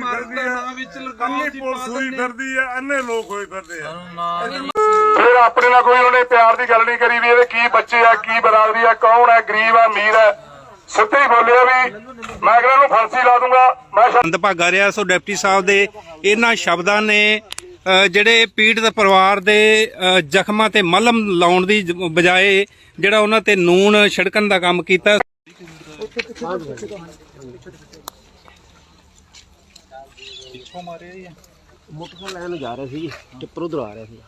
ਮਾਲਕ ਦਾ ਨਾਂ ਵਿੱਚ ਲਗਾਓ ਅੰਨੀ ਜੀ ਪੁਲਿਸ ਹੋਈ ਫਿਰਦੀ ਆ ਅੰਨੇ ਲੋਕ ਹੋਏ ਫਿਰਦੇ ਆ। ਫਿਰ ਆਪਣੇ ਨਾਲ ਕੋਈ ਉਹਨੇ ਪਿਆਰ ਦੀ ਗੱਲ ਨਹੀਂ ਕਰੀ ਵੀ ਇਹਦੇ ਕੀ ਬੱਚੇ ਆ ਕੀ ਬਰਾਦਰੀ ਆ ਕੌਣ ਹੈ ਗਰੀਬ ਆ ਅਮੀਰ ਹੈ ਸਿੱਧੇ ਹੀ ਬੋਲਿਆ ਵੀ ਮੈਂ ਕਹਿੰਦਾ ਇਹਨੂੰ ਫਾਂਸੀ ਲਾ ਦੂੰਗਾ। ਮੈਂ ਸ਼ਾ- ਮੰਦਭਾਗਾ ਰਿਹਾ ਸੋ ਡਿਪਟੀ ਸਾਹਿਬ ਦੇ ਇਹਨਾਂ ਸ਼ਬਦਾਂ ਨੇ ਜਿਹੜੇ ਪੀੜਤ ਪਰਿਵਾਰ ਦੇ ਜ਼ਖਮਾਂ ਤੇ ਮਲਮ ਲਾਉਣ ਦੀ ਬਜਾਏ ਜਿਹੜਾ ਉਹਨਾਂ ਤੇ ਨੂਨ ਛਿੜਕਣ ਦਾ ਕੰਮ ਕੀਤਾ। ਮੋਟਰਸਾਈਕਲ ਲੈਣ ਜਾ ਰਹੇ ਸੀ ਟਿੱਪਰ ਉਧਰ ਆ ਰਿਹਾ ਸੀ।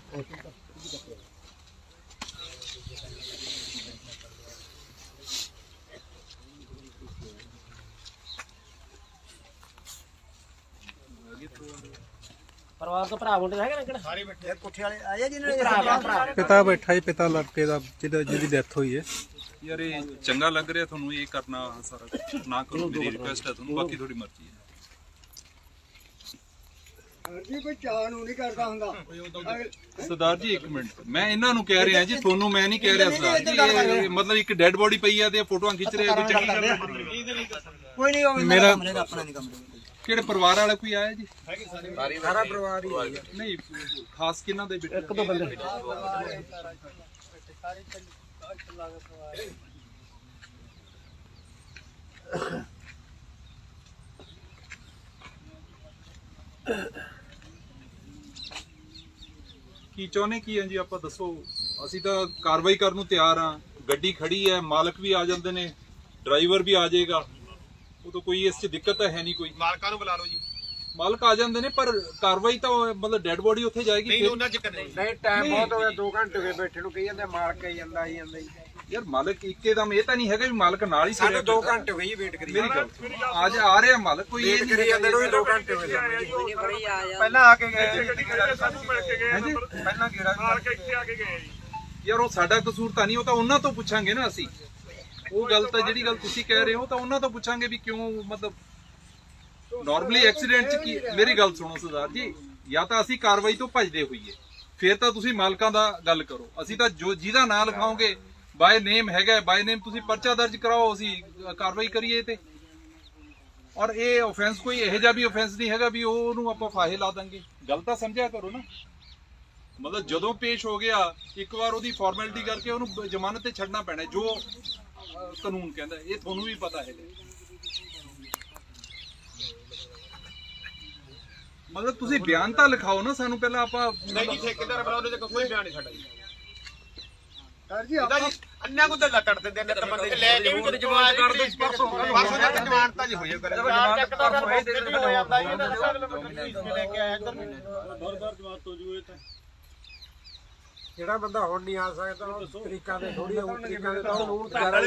ਪਰਿਵਾਰ ਤੋਂ ਭਰਾ ਮੁੰਡੇ ਹੈਗੇ ਨਾ ਕਿਹੜਾ? ਸਾਰੇ ਬੈਠੇ ਪੁੱਠੇ ਵਾਲੇ ਆਏ ਜਿਹਨਾਂ ਨੇ ਭਰਾ ਭਰਾ ਪਿਤਾ ਬੈਠਾ ਹੀ ਪਿਤਾ ਲੜਕੇ ਦਾ ਜਿਹਦਾ ਜਿਹਦੀ ਡੈਥ ਹੋਈ ਹੈ। ਯਾਰ ਇਹ ਚੰਗਾ ਲੱਗ ਰਿਹਾ ਤੁਹਾਨੂੰ ਇਹ ਕਰਨਾ ਸਾਰਾ। ਕੁਛ। ਨਾ ਕਰੋ ਮੇਰੀ ਰਿਕੁਐਸਟ ਹੈ ਤੁਹਾਨੂੰ ਬਾਕੀ ਤੁਹਾਡੀ ਮਰਜ਼ੀ ਹੈ। ਸਰਦਾਰ ਜੀ ਇੱਕ ਮਿੰਟ। ਮੈਂ ਇਹਨਾਂ ਨੂੰ ਕਹਿ ਰਿਹਾ ਜੀ ਤੁਹਾਨੂੰ ਮੈਂ ਨਹੀਂ ਕਹਿ ਰਿਹਾ ਸਰਦਾਰ ਜੀ ਇਹ ਮਤਲਬ ਇੱਕ ਡੈੱਡ ਬੋਡੀ ਪਈ ਆ ਤੇ ਫੋਟੋਆਂ ਖਿੱਚ ਰਹੇ ਕੋਈ ਚੰਗੀ ਗੱਲ ਹੈ ਕੋਈ ਨਹੀਂ ਉਹ ਮੇਰਾ ਦਾ ਆਪਣਾ ਨਹੀਂ ਕਿਹੜੇ ਪਰਿਵਾਰ ਵਾਲਾ ਕੋਈ ਆਇਆ ਜੀ? ਸਾਰਾ ਪਰਿਵਾਰ ਹੀ ਨਹੀਂ ਖਾਸ ਕਿਹਨਾਂ ਦੇ ਬੇਟੇ? ਇੱਕ ਦੋ ਬੰਦੇ ਕੀ ਚਾਹੁੰਦੇ ਕੀ ਹੈ ਜੀ? ਆਪਾਂ ਦੱਸੋ। ਅਸੀਂ ਤਾਂ ਕਾਰਵਾਈ ਕਰਨ ਨੂੰ ਤਿਆਰ ਆ ਗੱਡੀ ਖੜੀ ਹੈ ਮਾਲਕ ਵੀ ਆ ਜਾਂਦੇ ਨੇ ਡਰਾਈਵਰ ਵੀ ਆ ਜਾਏਗਾ। ਉਹ ਤਾਂ ਕੋਈ ਇਸ 'ਚ ਦਿੱਕਤ ਤਾਂ ਹੈ ਨਹੀਂ ਕੋਈ। ਮਾਲਕਾਂ ਨੂੰ ਬੁਲਾ ਲਓ ਜੀ। ਮਾਲਕ ਆ ਜਾਂਦੇ ਨੇ ਪਰ ਕਾਰਵਾਈ ਤਾਂ ਮਤਲਬ ਡੈੱਡ ਬੋਡੀ ਉੱਥੇ ਜਾਏਗੀ ਨਹੀਂ ਉਹਨਾਂ ਚ ਕਰਨੀ। ਨਹੀਂ ਟਾਈਮ ਬਹੁਤ ਹੋ ਗਿਆ 2 ਘੰਟੇ ਹੋ ਗਏ ਬੈਠੇ ਨੂੰ। ਕਹੀ ਜਾਂਦੇ ਮਾਰ ਕੇ ਜਾਂਦਾ ਹੀ ਜਾਂਦਾ ਹੀ ਯਾਰ ਮਾਲਕ ਇੱਕੇਦਮ ਇਹ ਤਾਂ ਨਹੀਂ ਹੈਗਾ ਵੀ ਮਾਲਕ ਨਾਲ ਹੀ ਸਾਨੂੰ ਸਿਰਿਆ 2 ਕਰਦਾ। ਘੰਟੇ ਹੋ ਗਏ ਵੇਟ ਕਰੀ ਮੇਰੀ ਗੱਲ। ਅੱਜ ਆ ਰਿਹਾ ਮਾਲਕ ਕੋਈ ਇਹ ਨਹੀਂ ਕਰੀ ਨੂੰ 2 ਘੰਟੇ ਹੋ। ਗਏ ਪਹਿਲਾਂ ਆ ਕੇ ਗਏ ਸਾਨੂੰ ਮਿਲ ਕੇ ਗਏ ਪਹਿਲਾਂ ਕਿਹੜਾ ਨਾਲ ਕੇ ਇੱਥੇ ਆ ਕੇ ਗਏ ਜੀ ਯਾਰ ਉਹ ਸਾਡਾ ਕਸੂਰ ਤਾਂ ਨਹੀਂ ਉਹ ਤਾਂ ਉਹਨਾਂ ਤੋਂ ਪੁੱਛਾਂਗੇ ਨਾ ਅਸੀਂ। ਉਹ ਗੱਲ ਤਾਂ ਜਿਹੜੀ ਗੱਲ ਤੁਸੀਂ ਕਹਿ ਰਹੇ ਹੋ ਤਾਂ ਉਹਨਾਂ ਤੋਂ ਪੁੱਛਾਂਗੇ ਵੀ ਕਿਉਂ ਮਤਲਬ ਨਾਰਮਲੀ ਐਕਸੀਡੈਂਟ ਚ ਕੀ ਮੇਰੀ ਗੱਲ ਸੁਣੋ ਸਰਦਾਰ ਜੀ ਜਾਂ ਤਾਂ ਅਸੀਂ ਕਾਰਵਾਈ ਤੋਂ ਭੱਜਦੇ ਹੋਈਏ ਫਿਰ ਤਾਂ ਤੁਸੀਂ ਮਾਲਕਾਂ ਦਾ ਗੱਲ ਕਰੋ। ਅਸੀਂ ਤਾਂ ਜੋ ਜਿਹਦਾ ਨਾਂ ਲਿਖਾਓਗੇ ਬਾਏ ਨੇਮ ਹੈਗਾ ਬਾਏ ਨੇਮ ਤੁਸੀਂ ਪਰਚਾ ਦਰਜ ਕਰਾਓ, ਅਸੀਂ ਕਾਰਵਾਈ ਕਰੀਏ ਤੇ। ਔਰ ਇਹ ਆਫੈਂਸ ਕੋਈ ਇਹੋ ਜਿਹਾ ਵੀ ਆਫੈਂਸ ਨਹੀਂ ਹੈਗਾ ਵੀ ਉਹ ਉਹਨੂੰ ਆਪਾਂ ਫਾਹੇ ਲਾ ਦਾਂਗੇ। ਗੱਲ ਤਾਂ ਸਮਝਿਆ ਕਰੋ ਨਾ। ਮਤਲਬ ਜਦੋਂ ਪੇਸ਼ ਹੋ ਗਿਆ, ਇੱਕ ਵਾਰ ਉਹਦੀ ਫਾਰਮੈਲਿਟੀ ਕਰਕੇ ਉਹਨੂੰ ਜ਼ਮਾਨਤ ਤੇ ਛੱਡਣਾ ਪੈਣਾ, ਜੋ ਕਾਨੂੰਨ ਕਹਿੰਦਾ, ਇਹ ਤੁਹਾਨੂੰ ਵੀ ਪਤਾ ਹੈ ਮਤਲਬ ਤੁਸੀਂ ਬਿਆਨ ਤਾਂ ਲਿਖਾਓ ਨਾ ਸਾਨੂੰ, ਪਹਿਲਾਂ ਆਪਾਂ ਨਹੀਂ ਠੇਕੇਦਾਰ ਬੁਲਾਓ ਤੇ ਕੋਈ ਬਿਆਨ ਨਹੀਂ ਸਾਡਾ ਜੀ ਸਰ ਜੀ ਆਪਾਂ ਅੰਨਿਆਂ ਕੋ ਦੱਲਾ ਕੱਟ ਦਿੰਦੇ ਨੇ ਬੰਦੇ ਲੈ ਕੇ ਵੀ ਜਵਾਨ ਕਰ ਦੋ ਪਰਸੋਂ ਪਰਸੋਂ ਤੱਕ ਜਵਾਨ ਤਾਂ ਜੀ ਹੋਈ ਕਰੇ ਜਵਾਨ ਚੱਕ ਤਾਂ ਫਿਰ ਮੌਕੇ ਤੇ ਹੋ ਜਾਂਦਾ ਜੀ ਇਹਨਾਂ ਦਾ ਲੈ ਕੇ ਆਇਆ ਇੱਧਰ ਜਿਹੜਾ ਬੰਦਾ ਹੁਣ ਨਹੀਂ ਆ ਸਕਦਾ ਉਹ ਤਰੀਕਾਂ ਦੇ ਥੋੜੀ ਉਹ ਤਰੀਕਾਂ ਦੇ ਤਾਂ ਉਹਨੂੰ ਵਿਚਾਰਾ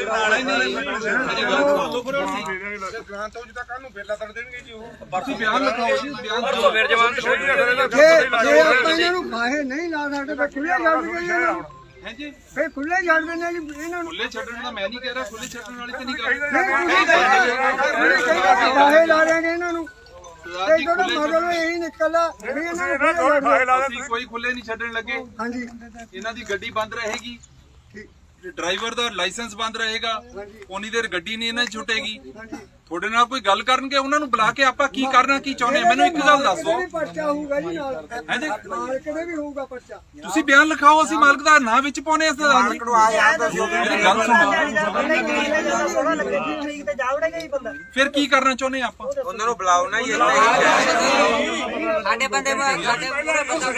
ਗ੍ਰਾਂ ਤੋਂ ਜਿੱਦਾਂ ਕੱਲ ਨੂੰ ਫੇਲਾ ਤੜ ਦੇਣਗੇ ਜੀ ਉਹ। ਤੁਸੀਂ ਬਿਆਨ ਲਿਖਾਓ ਜੀ ਬਿਆਨ ਦਿਓ। ਫਿਰ ਜਵਾਨ ਜੇ ਜੇ ਆਪਾਂ ਇਹਨਾਂ ਨੂੰ ਫਾਹੇ ਨਹੀਂ ਲਾ ਸਕਦੇ ਤਾਂ ਛੱਡ ਦਿੰਦੇ ਇਹਨਾਂ ਨੂੰ ਹੈਂ ਜੀ ਫੇ ਖੁੱਲੇ ਛੱਡ ਦਿੰਦੇ ਜੀ ਇਹਨਾਂ ਨੂੰ ਖੁੱਲੇ ਛੱਡਣ ਦਾ ਮੈਂ ਨਹੀਂ ਕਹਿ ਰਿਹਾ ਖੁੱਲੇ ਛੱਡਣ ਵਾਲੀ ਤੇ ਨਹੀਂ ਨਹੀਂ ਗੱਲ ਫਾਹੇ ਲਾ ਰਹੇ ਨੇ ਇਹਨਾਂ ਨੂੰ ਤੇ ਜਿਹੜਾ ਮਤਲਬ ਇਹੀ ਨਿਕਲਦਾ ਵੀ ਇਹਨਾਂ ਨੂੰ। ਅਸੀਂ ਕੋਈ ਖੁੱਲੇ ਨਹੀਂ ਛੱਡਣ ਲੱਗੇ ਹਾਂਜੀ ਇਹਨਾਂ ਦੀ ਗੱਡੀ ਬੰਦ ਰਹੇਗੀ ਡਰਾਈਵਰ ਦਾ ਲਾਇਸੈਂਸ ਬੰਦ ਰਹੇਗਾ ਉਨੀ ਦੇਰ ਗੱਡੀ ਨਹੀਂ ਇਹਨਾਂ ਛੁੱਟੇਗੀ ਤੁਹਾਡੇ ਨਾਲ ਕੋਈ ਗੱਲ ਕਰਨਗੇ ਉਹਨਾਂ ਨੂੰ ਬੁਲਾ ਕੇ ਆਪਾਂ ਕੀ ਕਰਨਾ ਕੀ ਚਾਹੁੰਦੇ ਆ? ਮੈਨੂੰ ਇੱਕ ਗੱਲ ਦੱਸੋ ਪਰਚਾ ਹੋਊਗਾ ਜੀ ਨਾਲ ਹਾਂਜੀ। ਮਾਲਕ ਦੇ ਵੀ ਹੋਊਗਾ ਪਰਚਾ ਤੁਸੀਂ ਬਿਆਨ ਲਿਖਾਓ ਅਸੀਂ ਮਾਲਕ ਦਾ ਨਾਂ ਵਿੱਚ ਪਾਉਣੇ ਆ ਸਰਦਾਰ ਜੀ ਗੱਲ ਸੁਣੋ ਫਿਰ ਕੀ ਕਰਨਾ ਚਾਹੁੰਦੇ ਆ ਆਪਾਂ ਉਹਨਾਂ ਨੂੰ ਬੁਲਾਓ ਨਾ ਜੀ ਸਾਡੇ ਬੰਦੇ ਸਾਡੇ ਪੂਰੇ ਬੰਦਾ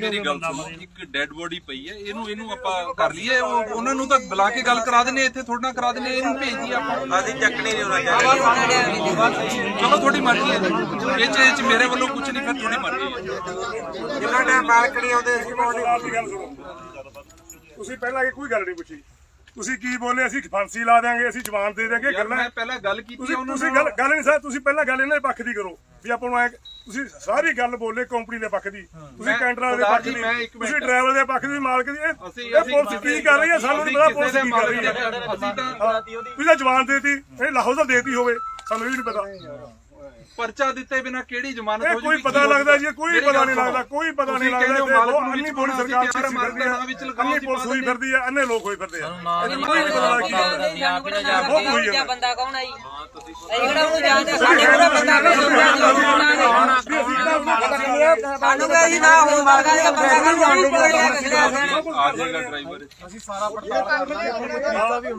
ਮੇਰੀ ਗੱਲ ਸੁਣੋ ਇੱਕ ਡੈੱਡ ਬੋਡੀ ਪਈ ਹੈ ਇਹਨੂੰ ਇਹਨੂੰ ਆਪਾਂ ਕਰ ਲਈਏ ਉਹ ਉਹਨਾਂ ਨੂੰ ਤਾਂ ਬੁਲਾ ਕੇ ਗੱਲ ਕਰਾ ਦਿੰਨੇ ਇੱਥੇ ਥੋੜਾ ਕਰਾ ਦਿੰਨੇ ਇਹਨੂੰ ਭੇਜ ਦਈਏ ਆਪਾਂ ਅਸੀਂ ਚੱਕਣੀ ਨਹੀਂ ਹੋਣਾ ਚਲੋ ਤੁਹਾਡੀ ਮਰਜ਼ੀ ਹੈ। ਇਹ ਚ ਇਹ ਚ ਮੇਰੇ ਵੱਲੋਂ ਕੁਝ ਨਹੀਂ ਫਿਰ ਤੁਹਾਡੀ ਮਰਜ਼ੀ ਹੈ। ਜਿੰਨਾ ਟਾਈਮ ਮਾਲਕ ਨਹੀਂ ਆਉਂਦੇ ਅਸੀਂ ਦੀ ਗੱਲ ਸੁਣੋ ਤੁਸੀਂ ਪਹਿਲਾਂ ਇਹ ਕੋਈ ਗੱਲ ਨਹੀਂ ਪੁੱਛੀ। ਤੁਸੀਂ ਕੀ ਬੋਲੇ ਅਸੀਂ ਫਾਂਸੀ ਲਾ ਦਿਆਂਗੇ ਅਸੀਂ ਜਵਾਨ ਦੇ ਯਾਰ ਗੱਲਾਂ। ਮੈਂ ਪਹਿਲਾਂ ਗੱਲ ਕੀਤੀ ਤੁਸੀਂ ਉਹਨਾਂ ਤੁਸੀਂ ਨਾਲ। ਗੱਲ ਗੱਲ ਨਹੀਂ ਸਰ ਤੁਸੀਂ ਪਹਿਲਾਂ ਗੱਲ ਇਹਨਾਂ ਦੇ ਪੱਖ ਦੀ ਕਰੋ ਵੀ ਆਪਾਂ ਨੂੰ ਐ ਤੁਸੀਂ ਸਾਰੀ ਗੱਲ ਬੋਲੇ ਕੰਪਨੀ ਦੇ ਪੱਖ ਦੀ। ਤੁਸੀਂ ਕੈਂਟਰਾਂ ਦੇ ਪੱਖ ਦੀ ਤੁਸੀਂ ਡਰਾਈਵਰ ਦੇ ਪੱਖ ਦੀ ਮਾਲਕ ਦੀ ਇਹ ਪੁਲਿਸ ਕੀ ਕਰ ਰਹੀ ਹੈ? ਸਾਨੂੰ ਨਹੀਂ ਪਤਾ ਪੁਲਿਸ ਕੀ ਕਰ ਰਹੀ ਹੈ। ਅਸੀਂ ਤਾਂ ਤੁਸੀਂ ਤਾਂ ਜਵਾਨ ਦੇਤੀ ਇਹ ਲਾਹੌਰ ਦਾ ਦੇਤੀ ਹੋਵੇ ਸਾਨੂੰ ਵੀ ਨਹੀਂ ਪਤਾ। ਪਰਚਾ ਦਿੱਤੇ ਬਿਨਾ ਕਿਹੜੀ ਜ਼ਮਾਨਤ ਇਹ ਹੋ ਕੋਈ ਜੂਗੀ? ਪਤਾ ਲੱਗਦਾ ਜੀ ਕੋਈ ਪਤਾ ਨਹੀਂ। ਲੱਗਦਾ ਕੋਈ ਪਤਾ ਨਹੀਂ ਲੱਗਦਾ ਕਹਿੰਦੇ ਹੋ ਤੇ ਮਾਲਕ ਨੂੰ ਅੰਨੀ ਵਿੱਚ ਬੋਲੀ ਸਰਕਾਰ ਅਸੀਂ ਮਾਲਕ ਫਿਰਦੀ ਹੈ ਨਾਂ ਅੰਨੀ ਅਸੀਂ ਪੁਲਿਸ ਹੋਈ ਫਿਰਦੀ ਹੈ ਅੰਨੇ ਲੋਕ ਹੋਈ ਫਿਰਦੇ ਆ। ਕੋਈ ਬਹੁਤ ਹੋਈ ਹੈ। ਬੰਦਾ ਕੌਣ ਆਈ ਇਹ ਕਿਹੜਾ ਉਹ ਜਾਣਦੇ ਸਾਡੇ ਪੂਰਾ ਬੰਦਾ ਸਾਨੂੰ ਵੀ ਅਸੀਂ ਨਾ ਹੁਣ ਮਾਰਗਾ ਦਾ ਬੰਦਾ ਕਰ ਜਾਂਦੇ ਆ ਜਾਏਗਾ ਡਰਾਈਵਰ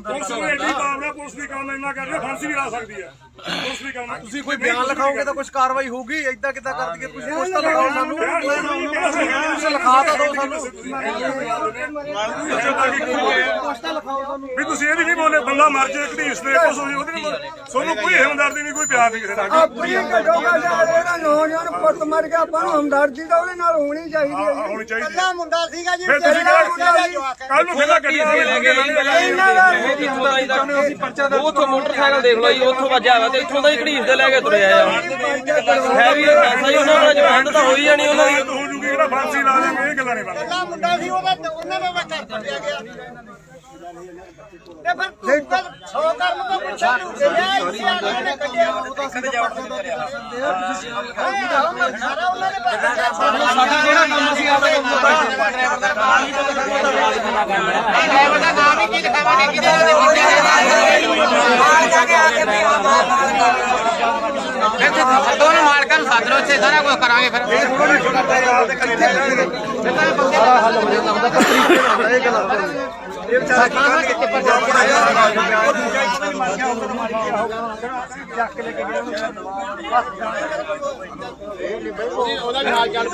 ਪੁਲਿਸ ਨੂੰ ਐਡੀ ਹੈ ਪੁਲਿਸ ਦੀ ਕੰਮ ਇੰਨਾ ਕਰ ਰਹੀ ਫਾਂਸੀ ਵੀ ਲਾ ਸਕਦੀ ਹੈ। ਪੁਲਿਸ ਦੀ ਕੰਮ ਤੁਸੀਂ ਕੋਈ ਬਿਆਨ ਲਿਖਾਓਗੇ ਤਾਂ ਕੁਝ ਕਾਰਵਾਈ ਹੋਊਗੀ? ਇਦਾਂ ਕਿੱਦਾਂ ਕਰ ਦਈਏ ਕੁਝ ਕੁਝ ਤਾਂ ਲਿਖਾਓ ਸਾਨੂੰ ਕੁਝ ਲਿਖਾ ਤਾਂ ਦਿਓ ਸਾਨੂੰ। ਵੀ ਤੁਸੀਂ ਇਹ ਨਹੀਂ ਬੋਲੇ ਬੰਦਾ ਮਰ ਜਾਏ ਘੜੀਸ ਦੇ ਜਾਏ ਉਹਦੇ ਨਾਲ ਤੁਹਾਨੂੰ ਕੋਈ ਹਮਦਰਦੀ ਨਹੀਂ ਕੋਈ ਪਿਆਰ ਨਹੀਂ ਕਿਸੇ ਨਾਲ ਆਪਣੀ ਘਟੋਗਾ ਜਿਹੜਾ ਨੌਜਵਾਨ ਪੁੱਤ ਮਰ ਗਿਆ ਆਪਾਂ ਨੂੰ ਹਮਦਰਦੀ ਤਾਂ ਉਹਦੇ ਨਾਲ ਹੋਣੀ ਚਾਹੀਦੀ ਹੈ ਜੀ। ਹੋਣੀ ਚਾਹੀਦੀ ਕੱਲਾ ਮੁੰਡਾ ਸੀਗਾ ਜੀ ਫਿਰ ਤੁਸੀਂ ਕੱਲ ਨੂੰ ਫਿਰਦਾ ਗੱਡੀ ਲੈ ਕੇ ਇਹਨਾਂ ਦਾ ਉੱਥੋਂ ਮੋਟਰਸਾਈਕਲ ਦੇਖ ਲਓ ਜੀ ਉੱਥੋਂ ਵੱਜਿਆ ਵਾ ਤੇ ਇੱਥੋਂ ਦਾ ਹੀ ਘੜੀਸ ਦੇ ਲੈ ਕੇ ਤੁਰਿਆ ਆ ਹੈ ਵੀ ਪੈਸਾ ਹੀ ਉਹਨਾਂ ਦਾ ਜਵਾਨ ਤਾਂ ਹੋਈ ਜਾਣੀ ਉਹਨਾਂ ਦੀ। ਹੋ ਜੂਗੀ ਜਿਹੜਾ ਫਾਂਸੀ ਲਾ ਦੇਣਗੇ ਇਹ ਗੱਲਾਂ ਨਹੀਂ ਬਣਦੀਆਂ। ਮੁੰਡਾ ਸੀ ਉਹਦਾ ਉਹਨਾਂ ਦਾ ਘਰ ਕੱਟਿਆ ਗਿਆ। ਤੇ ਫਿਰ ਤੂੰ ਕੱਲ 100 ਕਰਮ ਤੋਂ ਪੁੱਛਿਆ ਤੂੰ ਗਿਆ ਇੱਥੇ ਆ ਕੇ ਨੇ ਕੱਢਿਆ ਉਹ ਤਾਂ ਸਿੱਧਾ ਪੜਦਾ ਸਾਰਾ ਉਹਨਾਂ ਦੇ ਪਾਸ ਸਾਡਾ ਜਿਹੜਾ ਕੰਮ ਸੀ ਆਪਦਾ ਡਰਾਈਵਰ ਦਾ ਨਾਮ ਹੀ ਕੀ ਲਿਖਾਵਾਂਗੇ ਕਿਹਦੇ ਦੇ ਬਾਹਰ ਜਾ ਕੇ ਆ। ਕੇ ਵੀ ਆ ਵਿੱਚ ਦੋਨੋਂ ਮਾਲਕਾਂ ਨੂੰ ਲਓ ਇੱਥੇ ਸਾਰਾ ਕੁਝ ਕਰਾਂਗੇ ਫਿਰ ਉਹਦਾ ਨਾਲ ਗੱਲ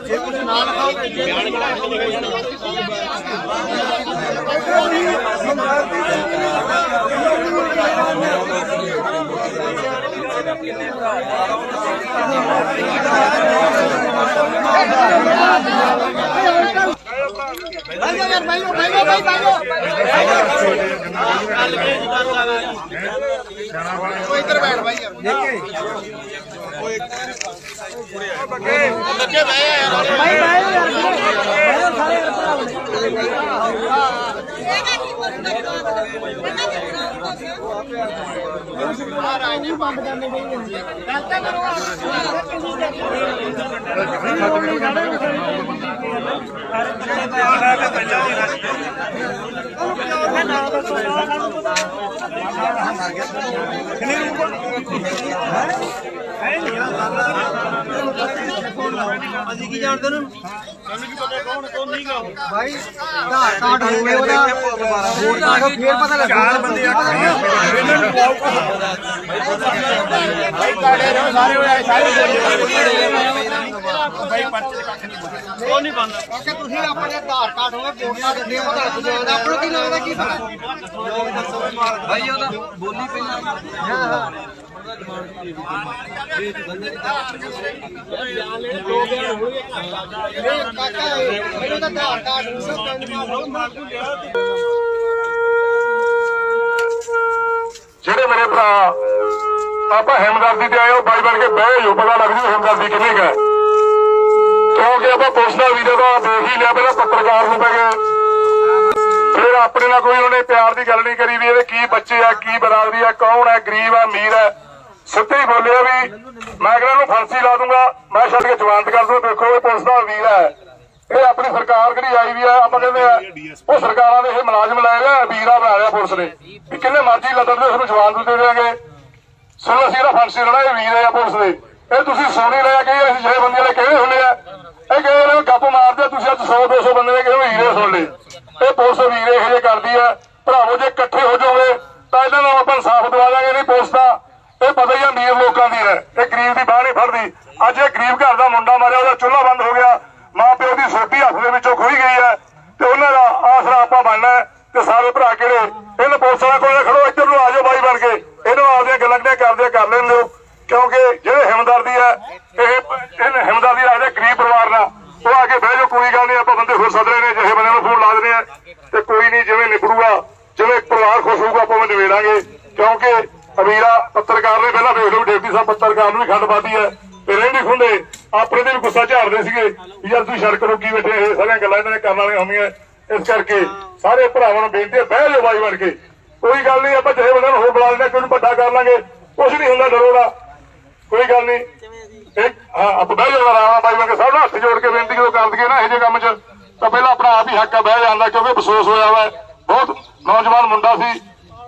ਜੇ ਕੁਝ ਨਾ ਲਿਖਾਓਗੇ ਬਿਆਨ ਕਿਹੜਾ ਲਿਖੋਗੇ ਜਾਨਾ ਸਾਰੇ ਭਰਾ ਨੇ ਮਹਾਰਾਜ ਨੇ ਬੰਦ ਕਰਨੇ ਨਹੀਂ ਹੁੰਦੇ ਗੱਲ ਤਾਂ ਕਰੋ ਕਿੰਨੇ ਰੂਪ ਹੈ ਹੈ ਨਹੀਂ ਨਾ ਭਾਈ ਆਧਾਰ ਕਾਰਡ ਹੋਵੇ ਉਹਦਾ। ਵੋਟ ਕਾਰਡ ਫੇਰ ਪਤਾ ਲੱਗੂ। ਚਾਰ ਬੰਦੇ ਅੱਛਾ ਤੁਸੀਂ ਆਪਣੇ ਆਧਾਰ ਕਾਰਡ ਹੋਵੇ ਵੋਟ ਦੇ ਪਤਾ ਲੱਗੂ। ਜਾਏਗਾ ਆਪਣਾ ਕੀ ਲੱਗਦਾ ਕੀ ਪਤਾ? ਭਾਈ ਉਹਦਾ ਬੋਲੀ ਪਹਿਲਾਂ। ਹਾਂ ਹਾਂ। ਇਹ ਕਾਕਾ ਇਹਦਾ ਆਧਾਰ ਕਾਰਡ ਹੋਵੇ ਜਿਹੜੇ ਮੇਰੇ ਭਰਾ ਆਪਾਂ ਹਿਮਦਰਦੀ ਤੇ ਆਏ ਹੋ, ਬਾਈ ਬਣ ਕੇ ਬਹਿ ਜਾਓ, ਪਤਾ ਲੱਗਦੀ ਜੂ ਹਿਮਦਰਦੀ ਕਿੰਨੀ ਕੁ ਹੈ। ਕਿਉਂਕਿ ਆਪਾਂ ਪੁਲਿਸ ਦਾ ਵੀਡੀਓ ਤਾਂ ਦੇਖ ਹੀ ਲਿਆ, ਪਹਿਲਾਂ ਪੱਤਰਕਾਰ ਨੂੰ ਪੈ ਗਏ। ਫਿਰ ਆਪਣੇ ਨਾਲ ਕੋਈ ਉਹਨੇ ਪਿਆਰ ਦੀ ਗੱਲ ਨਹੀਂ ਕਰੀ ਵੀ ਇਹਦੇ ਕੀ ਬੱਚੇ ਆ, ਕੀ ਬਰਾਦਰੀ ਆ, ਕੌਣ ਹੈ ਗਰੀਬ ਆ, ਅਮੀਰ ਹੈ ਸਿੱਧੇ ਹੀ ਬੋਲਿਆ ਵੀ ਮੈਂ ਕਹਿੰਦਾ ਇਹਨੂੰ ਫਾਂਸੀ ਲਾ ਦੂੰਗਾ। ਮੈਂ ਛੱਡ ਕੇ ਜਵਾਨਤ ਕਰ ਦੂੰ। ਦੇਖੋ ਇਹ ਪੁਲਿਸ ਦਾ ਵੀਰ ਹੈ। ਇਹ ਆਪਣੀ ਸਰਕਾਰ ਕਿਹੜੀ ਆਈ ਵੀ ਆ ਆਪਾਂ ਕਹਿੰਦੇ ਆ ਉਹ ਸਰਕਾਰਾਂ ਦੇ ਇਹ ਮੁਲਾਜ਼ਮ ਲੈ ਲਿਆ ਵੀਰਾ ਬਣਾ ਲਿਆ ਪੁਲਿਸ ਨੇ। ਵੀ ਕਿੰਨੇ ਮਰਜ਼ੀ ਲੱਦਣ ਦੇ ਤੁਹਾਨੂੰ ਜਵਾਨ ਦੇ ਦੇਵਾਂਗੇ ਸੁਣੋ ਅਸੀਂ ਇਹਦਾ ਫਾਂਸੀ ਲੈਣਾ ਇਹ ਵੀਰ ਆ ਪੁਲਿਸ ਦੇ। ਇਹ ਤੁਸੀਂ ਸੋਣੀ ਲਿਆ ਕਿ ਅਸੀਂ ਜਿਹੜੇ ਬੰਦੇ ਨੇ ਕਿਹੜੇ ਹੁੰਦੇ ਆ ਇਹ ਕਹਿੰਦੇ ਨੇ? ਗੱਪ ਮਾਰਦੇ ਆ, ਤੁਸੀਂ ਅੱਜ 100 200 ਬੰਦੇ ਨੇ ਕਿਹੜੇ ਹੀਰੇ ਸੁਣ ਲਏ? ਇਹ ਪੁਲਿਸ ਵੀਰੇ ਇਹ ਜੇ ਕਰਦੀ ਆ। ਭਰਾਵੋ ਜੇ ਇਕੱਠੇ ਹੋ ਜਾਓਗੇ ਤਾਂ ਇਹਨਾਂ ਨੂੰ ਆਪਾਂ ਇਨਸਾਫ ਦਵਾ ਦਾਂਗੇ ਨਹੀਂ ਪੁਲਿਸ ਦਾ। ਇਹ ਪਤਾ ਹੀ ਆ ਅਮੀਰ ਲੋਕਾਂ ਦੀ ਹੈ। ਇਹ ਗਰੀਬ ਦੀ ਬਾਹ ਨਹੀਂ ਫੜਦੀ। ਅੱਜ ਇਹ ਗਰੀਬ ਘਰ ਦਾ ਮੁੰਡਾ ਮਾਰਿਆ, ਉਹਦਾ ਚੁੱਲ੍ਹਾ ਬੰਦ ਹੋ ਗਿਆ। ਮਾਂ ਪਿਓ ਦੀ ਸੋਟੀ ਹੱਥ ਦੇ ਵਿੱਚੋਂ ਖੋਈ ਗਈ ਹੈ ਤੇ ਉਹਨਾਂ ਦਾ ਆਸਰਾ ਆਪਾਂ ਬਣਨਾ ਤੇ ਸਾਰੇ ਭਰਾ ਕਿਹੜੇ ਇਹਨਾਂ ਪੁਲਿਸ ਕੋਲ ਖੜੋ, ਇੱਧਰ ਨੂੰ ਆ ਬਾਈ ਬਣ ਕੇ। ਇਹਨੂੰ ਆਪਦੀਆਂ ਗੱਲਾਂ ਕਿਹੜੀਆਂ ਕਰਦੇ ਕਰ ਲੈਣ ਦਿਓ ਕਿਉਂਕਿ ਜਿਹੜੇ ਹਿਮਦਰਦੀ ਹੈ, ਇਹ ਇਹਨੇ ਹਿਮਦਰਦੀ ਰੱਖਦੇ ਗਰੀਬ ਪਰਿਵਾਰ ਨਾਲ। ਉਹ ਆ ਕੇ ਬਹਿ ਜਾਓ, ਕੋਈ ਗੱਲ ਨਹੀਂ, ਆਪਾਂ ਬੰਦੇ ਹੋਰ ਸੱਦ ਰਹੇ ਨੇ ਜਿਹੇ ਬੰਦੇ ਨੂੰ ਫੋਨ ਲਾ ਦਿੰਦੇ ਆ। ਤੇ ਕੋਈ ਨਹੀਂ, ਜਿਵੇਂ ਨਿਬੜੂਗਾ, ਜਿਵੇਂ ਪਰਿਵਾਰ ਖੁਸ਼ ਹੋਊਗਾ, ਆਪਾਂ ਉਹ ਨਿਬੇੜਾਂਗੇ। ਕਿਉਂਕਿ ਅਮੀਰਾ ਪੱਤਰਕਾਰ ਨੇ ਪਹਿਲਾਂ ਵੇਖ ਲਓ ਡਿਪਟੀ ਸਾਹਿਬ ਪੱਤਰਕਾਰ ਨੂੰ ਵੀ ਖੰਡ ਪਾਤੀ ਹੈ। ਤੇ ਰਹਿੰਦੇ ਖੁੰਦੇ ਆਪਣੇ ਤੇ ਵੀ ਗੁੱਸਾ ਝਾੜਦੇ ਸੀਗੇ ਯਾਰ ਤੁਸੀਂ ਸੜਕ ਰੋਕੀ ਬੈਠੇ ਇਹ ਸਾਰੀਆਂ ਗੱਲਾਂ ਇਹਨਾਂ ਨੇ ਕਰਨ ਵਾਲੀਆਂ ਹੋਣਗੀਆਂ ਇਸ ਕਰਕੇ ਸਾਰੇ ਭਰਾਵਾਂ ਨੂੰ ਬੇਨਤੀ ਹੈ ਬਹਿ ਜਾਓ ਬਾਈ ਬਣ ਕੇ। ਕੋਈ ਗੱਲ ਨਹੀਂ ਆਪਾਂ ਜਿਹੇ ਬੰਦੇ ਨੂੰ ਹੋਰ ਬੁਲਾ ਲੈਣਾ ਕਿਉਂ ਵੱਡਾ ਕਰ ਲਾਂਗੇ। ਕੁਝ ਨਹੀਂ ਹੁੰਦਾ ਡਰੋੜਾ ਕੋਈ ਗੱਲ ਨਹੀਂ। ਇੱਕ ਹਾਂ ਆਪਾਂ ਬਹਿ ਜਾਓ ਆਰਾਮ ਬਾਈ ਬਣ ਕੇ ਸਭ ਨੂੰ ਹੱਥ ਜੋੜ ਕੇ ਬੇਨਤੀ ਜਦੋਂ ਕਰ ਦਈਏ ਨਾ ਇਹੋ ਜਿਹੇ ਕੰਮ 'ਚ ਤਾਂ ਪਹਿਲਾਂ ਆਪਣਾ ਆਪ ਹੀ ਹੱਕ ਆ ਬਹਿ ਜਾਂਦਾ ਕਿਉਂਕਿ ਅਫਸੋਸ ਹੋਇਆ ਵਾ। ਬਹੁਤ ਨੌਜਵਾਨ ਮੁੰਡਾ ਸੀ।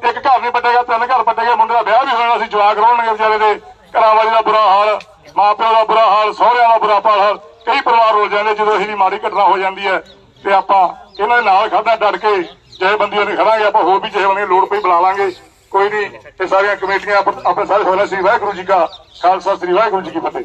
ਇੱਕ ਘਰ ਨਹੀਂ ਪੱਟੇਗਾ ਤਿੰਨ ਘਰ ਪੱਟੇਗੇ ਮੁੰਡੇ ਦਾ ਵਿਆਹ ਵੀ ਹੋਣਾ ਸੀ ਜਵਾਕ ਰੋਣਗੇ ਵਿਚਾਰੇ ਦੇ। ਘਰਾਂ ਦਾ ਬੁਰਾ ਹਾਲ ਮਾਪਿਆਂ ਦਾ ਬੁਰਾ ਹਾਲ, ਸਹੁਰਿਆਂ ਦਾ ਬੁਰਾ ਹਾਲ ਕਈ ਪਰਿਵਾਰ ਰੁਲ ਜਾਂਦੇ ਜਦੋਂ ਇਹੀ ਮਾੜੀ ਘਟਨਾ ਹੋ ਜਾਂਦੀ ਹੈ ਤੇ ਆਪਾਂ ਇਹਨਾਂ ਦੇ ਨਾਲ ਖੜਨਾ ਡਟ ਕੇ ਜਿਹੇ ਬੰਦੀਆਂ ਨੇ ਖੜਾਂਗੇ, ਆਪਾਂ ਹੋਰ ਵੀ ਜਿਹੇ ਬੰਦੇ ਲੋੜ ਪਈ ਬੁਲਾ ਲਾਂਗੇ। ਕੋਈ ਨਹੀਂ, ਇਹ ਸਾਰੀਆਂ ਕਮੇਟੀਆਂ ਆਪਣੇ ਸਾਰੇ ਹੋਣਾ ਸ੍ਰੀ ਵਾਹਿਗੁਰੂ ਜੀ ਕਾ ਖਾਲਸਾ, ਸ੍ਰੀ ਵਾਹਿਗੁਰੂ ਜੀ ਕੀ ਫਤਿਹ।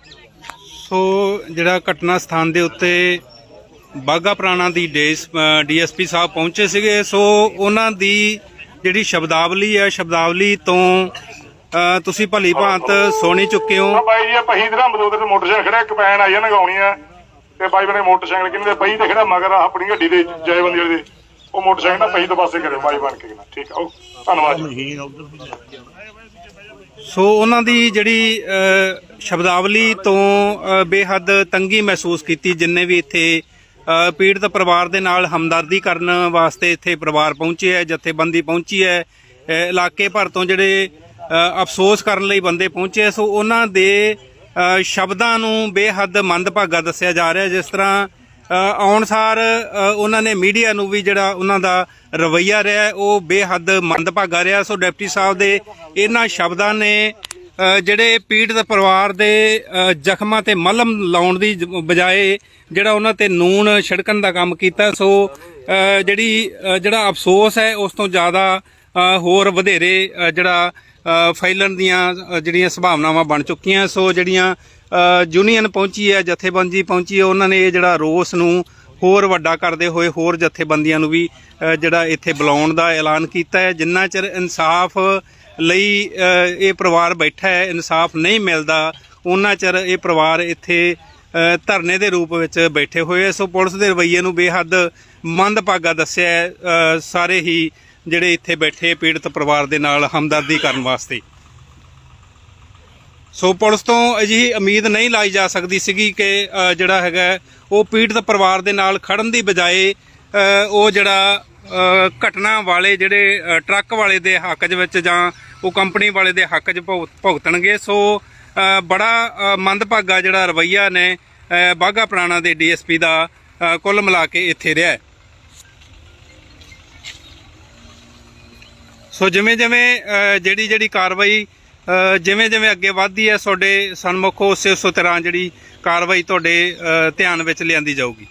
ਸੋ ਜਿਹੜਾ ਘਟਨਾ ਸਥਾਨ ਦੇ ਉੱਤੇ ਬਾਗਾ ਪ੍ਰਾਣਾ ਦੀ ਡੀਐਸਪੀ ਸਾਹਿਬ ਪਹੁੰਚੇ ਸੀਗੇ ਸੋ ਉਹਨਾਂ ਦੀ ਜਿਹੜੀ ਸ਼ਬਦਾਵਲੀ ਹੈ ਸ਼ਬਦਾਵਲੀ ਤੋਂ ਤੁਸੀਂ ਭਲੀ ਭਾਂਤ ਸੁਣੀ ਚੁੱਕੇ ਹੋ। ਬਾਈ ਜੀ ਇਹ ਪਹੀ ਦੇ ਨਾ ਮਦੂਦ ਤੇ ਮੋਟਰਸਾਈਕਲ ਖੜਾ ਇੱਕ ਪੈਣ ਆਈ ਆ ਨਗਾਉਣੀ ਆ ਤੇ ਬਾਈ ਬਣੇ ਮੋਟਰਸਾਈਕਲ ਕਿੰਨੇ ਪਹੀ ਤੇ ਖੜਾ ਮਗਰ ਆਪਣੀ ਗੱਡੀ ਦੇ ਜੈਬੰਦੀ ਵਾਲੇ ਦੇ। ਉਹ ਮੋਟਰਸਾਈਕਲ ਨਾ ਪਹੀ ਤੋਂ ਪਾਸੇ ਕਰਿਓ ਬਾਈ ਬਣ ਕੇ ਨਾ ਠੀਕ ਆ ਉਹ ਧੰਨਵਾਦ ਜੀ। ਸੋ ਉਹਨਾਂ ਦੀ ਜਿਹੜੀ ਸ਼ਬਦਾਵਲੀ ਤੋਂ ਬੇਹੱਦ ਤੰਗੀ ਮਹਿਸੂਸ ਕੀਤੀ, ਜਿੰਨੇ ਵੀ ਇੱਥੇ ਪੀੜਤ ਪਰਿਵਾਰ ਦੇ ਨਾਲ ਹਮਦਰਦੀ ਕਰਨ ਵਾਸਤੇ ਇੱਥੇ ਪਰਿਵਾਰ ਪਹੁੰਚੇ ਹੈ, ਜਥੇਬੰਦੀ ਪਹੁੰਚੀ ਹੈ ਇਲਾਕੇ ਭਰ ਤੋਂ ਜਿਹੜੇ ਅਫਸੋਸ ਕਰਨ ਲਈ ਬੰਦੇ ਪਹੁੰਚੇ ਸੋ ਉਹਨਾਂ ਦੇ ਸ਼ਬਦਾਂ ਨੂੰ ਬੇਹੱਦ ਮੰਦਭਾਗਾ ਦੱਸਿਆ ਜਾ ਰਿਹਾ ਜਿਸ ਤਰ੍ਹਾਂ ਆਉਣ ਸਾਰ ਉਹਨਾਂ ਨੇ ਮੀਡੀਆ ਨੂੰ ਵੀ ਜਿਹੜਾ ਉਹਨਾਂ ਦਾ ਰਵੱਈਆ ਰਿਹਾ, ਉਹ ਬੇਹੱਦ ਮੰਦਭਾਗਾ ਰਿਹਾ। ਸੋ ਡਿਪਟੀ ਸਾਹਿਬ ਦੇ ਇਹਨਾਂ ਸ਼ਬਦਾਂ ਨੇ ਜਿਹੜੇ ਪੀੜਤ ਪਰਿਵਾਰ ਦੇ ਜ਼ਖਮਾਂ ਤੇ ਮਲਮ ਲਾਉਣ ਦੀ ਜ- ਬਜਾਏ ਜਿਹੜਾ ਉਹਨਾਂ ਤੇ ਨੂਨ ਛਿੜਕਣ ਦਾ ਕੰਮ ਕੀਤਾ। ਸੋ ਜਿਹੜੀ ਜਿਹੜਾ ਅਫਸੋਸ ਹੈ, ਉਸ ਤੋਂ ਜ਼ਿਆਦਾ ਹੋਰ ਵਧੇਰੇ ਜਿਹੜਾ ਫੈਲਣ ਦੀਆਂ ਜਿਹੜੀਆਂ ਸੰਭਾਵਨਾਵਾਂ ਬਣ ਚੁੱਕੀਆਂ। ਸੋ ਜਿਹੜੀਆਂ ਯੂਨੀਅਨ ਪਹੁੰਚੀ ਹੈ, ਜਥੇਬੰਦੀ ਪਹੁੰਚੀ ਹੈ, ਉਹਨਾਂ ਨੇ ਇਹ ਜਿਹੜਾ ਰੋਸ ਨੂੰ ਹੋਰ ਵੱਡਾ ਕਰਦੇ ਹੋਏ ਹੋਰ ਜਥੇਬੰਦੀਆਂ ਨੂੰ ਵੀ ਜਿਹੜਾ ਇੱਥੇ ਬੁਲਾਉਣ ਦਾ ਐਲਾਨ ਕੀਤਾ ਹੈ। ਜਿੰਨਾ ਚਿਰ ਇਨਸਾਫ ਲਈ ਇਹ ਪਰਿਵਾਰ ਬੈਠਾ ਹੈ, ਇਨਸਾਫ ਨਹੀਂ ਮਿਲਦਾ, ਉਹਨਾਂ ਚਿਰ ਇਹ ਪਰਿਵਾਰ ਇੱਥੇ ਧਰਨੇ ਦੇ ਰੂਪ ਵਿੱਚ ਬੈਠੇ ਹੋਏ ਸੋ ਪੁਲਿਸ ਦੇ ਰਵੱਈਏ ਨੂੰ ਬੇਹੱਦ ਮੰਦਭਾਗਾ ਦੱਸਿਆ ਸਾਰੇ ਹੀ ਜਿਹੜੇ ਇੱਥੇ ਬੈਠੇ ਪੀੜਤ ਪਰਿਵਾਰ ਦੇ ਨਾਲ ਹਮਦਰਦੀ ਕਰਨ ਵਾਸਤੇ। ਸੋ ਪੁਲਿਸ ਤੋਂ ਅਜਿਹੀ ਉਮੀਦ ਨਹੀਂ ਲਾਈ ਜਾ ਸਕਦੀ ਸੀਗੀ ਕਿ ਜਿਹੜਾ ਹੈਗਾ ਉਹ ਪੀੜਤ ਪਰਿਵਾਰ ਦੇ ਨਾਲ ਖੜਨ ਦੀ ਬਜਾਏ ਉਹ ਜਿਹੜਾ ਘਟਨਾ ਵਾਲੇ ਜਿਹੜੇ ਟਰੱਕ ਵਾਲੇ ਦੇ ਹੱਕ ਦੇ ਵਿੱਚ ਜਾਂ ਉਹ ਕੰਪਨੀ ਵਾਲੇ ਦੇ ਹੱਕ 'ਚ ਭੁਗ- ਭੁਗਤਣਗੇ। ਸੋ ਬੜਾ ਮੰਦਭਾਗਾ ਜਿਹੜਾ ਰਵਈਆ ਨੇ ਅ, ਬਾਘਾ ਪੁਰਾਣਾ ਦੇ ਡੀਐਸਪੀ ਦਾ ਕੁੱਲ ਮਿਲਾ ਕੇ ਇੱਥੇ ਰਿਹਾ ਸੋ ਜਿਵੇਂ ਜਿਵੇਂ ਜਿਹੜੀ ਜਿਹੜੀ ਕਾਰਵਾਈ ਜਿਵੇਂ ਜਿਵੇਂ ਅੱਗੇ ਵਧਦੀ ਹੈ, ਤੁਹਾਡੇ ਸਨਮੁਖ ਉਸੇ ਉਸੇ ਤਰ੍ਹਾਂ ਜਿਹੜੀ ਕਾਰਵਾਈ ਤੁਹਾਡੇ ਧਿਆਨ ਵਿੱਚ ਲਿਆਂਦੀ ਜਾਊਗੀ।